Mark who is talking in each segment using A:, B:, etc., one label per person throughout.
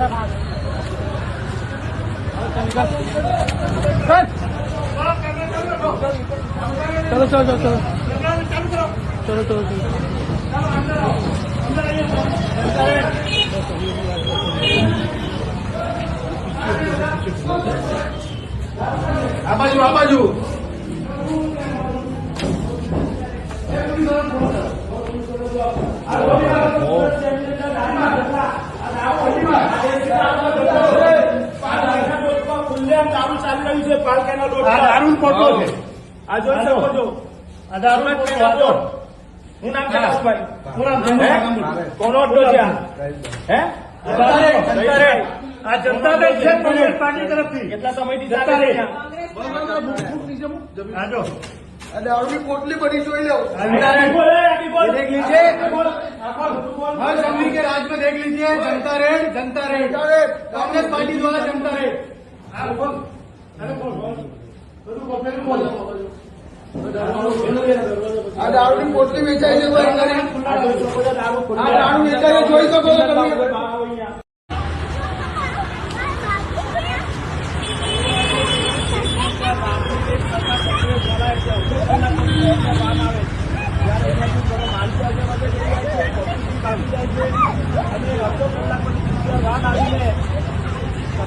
A: चलो चलो चलो चलो चलो चलो चलो
B: maju maju Halo બાજુ આ બાજુ આ દારૂ ખોટો છે
C: આ જોઈ શકો છો
B: આ દારૂ ખોટો
C: હું નામ છે કાળુભાઈ?
B: હું નામ છે?
C: હે? કોનો અડ્ડો છે આ? હે
B: જનતા રે, જનતા રે. આ જનતા દળ છે કોંગ્રેસ પાર્ટી તરફથી
C: કેટલા સમયથી
B: જતા
C: ચાલે
B: રહે.
C: છે આ?
B: આ જો
D: દારૂની પોટલી બધી જોઈ લો
B: આ વિધાયક
C: બોલે, આગી બોલ.
B: देख लीजिए हर असेंबली के राज में देख लीजिए जनता रेड जनता रेड कांग्रेस पार्टी द्वारा जनता रेड
D: આ દારૂની પોટલી વેચાય છે
C: જોઈ શકો છો
D: તમે.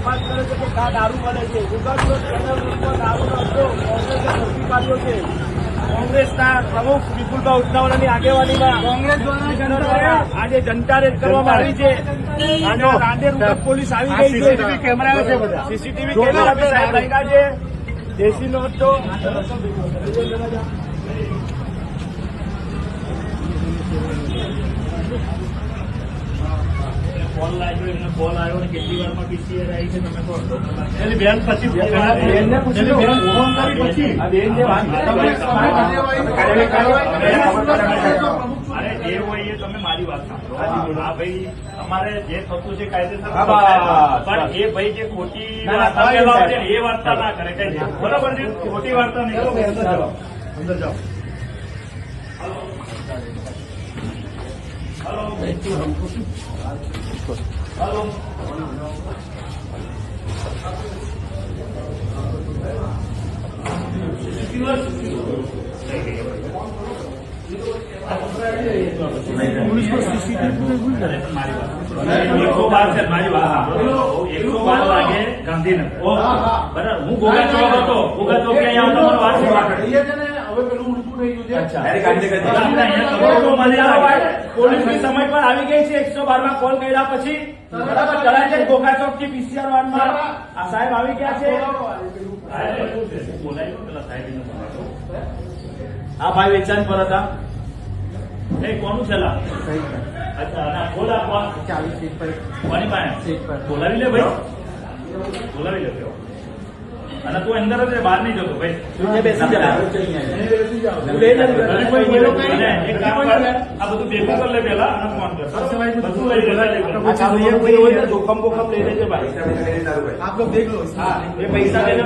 C: તપાસ કરે છે કે કા દારૂ મળે છે? ઉપર દારૂનો અડ્ડો કોંગ્રેસે ઝડપી પાડ્યો છે. કોંગ્રેસના પ્રમુખ વિપુલભાઈ ઉદનાવડાની આગેવાનીમાં
B: કોંગ્રેસ દ્વારા
C: આજે જનતા રેડ કરવામાં આવી છે. અને રાંદેર ઉપર પોલીસ આવી ગઈ છે.
B: કેમેરા છે બધા.
C: સીસીટીવી કેમેરા છે. દેશી નો હતો. કોલ આવ્યો ને કેટલી વારમાં પીસીઆર આવી છે તમે કહો કલાક
B: બેન પછી. ફોન કરી પછી.
C: બેન જે વાત અરે જે હોય એ તમે મારી વાત સાંભળો. આ ભાઈ અમારે જે થતું છે કાયદેસર પણ એ ભાઈ જે ખોટી વાર્તા. એ વાર્તા ના કરે કઈ બરોબર છે? ખોટી વાર્તા નહીં.
B: અંદર જાઓ. અંદર જાઓ.
C: મારી વાત એકસો બાર છે મારી વાત સાંભળો. એકસો બાર લાગે ગાંધીનગર બરાબર હું ગોગા ચોક હતો ગોગા ચોક અહીંયા તમારો વાત છે આપણે અહીંયા કરોડો મળી આવે. પોલીસની સમય પર આવી ગઈ છે. એકસો બારમાં કોલ કર્યા પછી બરાબર ચલાય છે. ચોકથી પીસીઆર વાનમાં. આ સાહેબ આવી ગયા છે. બોલાય? પેલા સાહેબને બોલાવો. આ ભાઈ વેચાણ પર હતા. એ કોનું છે લા? અચ્છા? કોની પાસે? બોલાવી લે ભાઈ. બોલાવી લે. અને તું અંદર જ બહાર નહીં જતો ભાઈ. બેસી જા. અને એક કામ કર, આ બધું ભેગું કરી લે પેલા અને ફોન કર. બધું લઈ જોખમ બોખમ લઈ લેજે ભાઈ.
D: આપ લોગ દેખ લો
C: એ પૈસા લઈને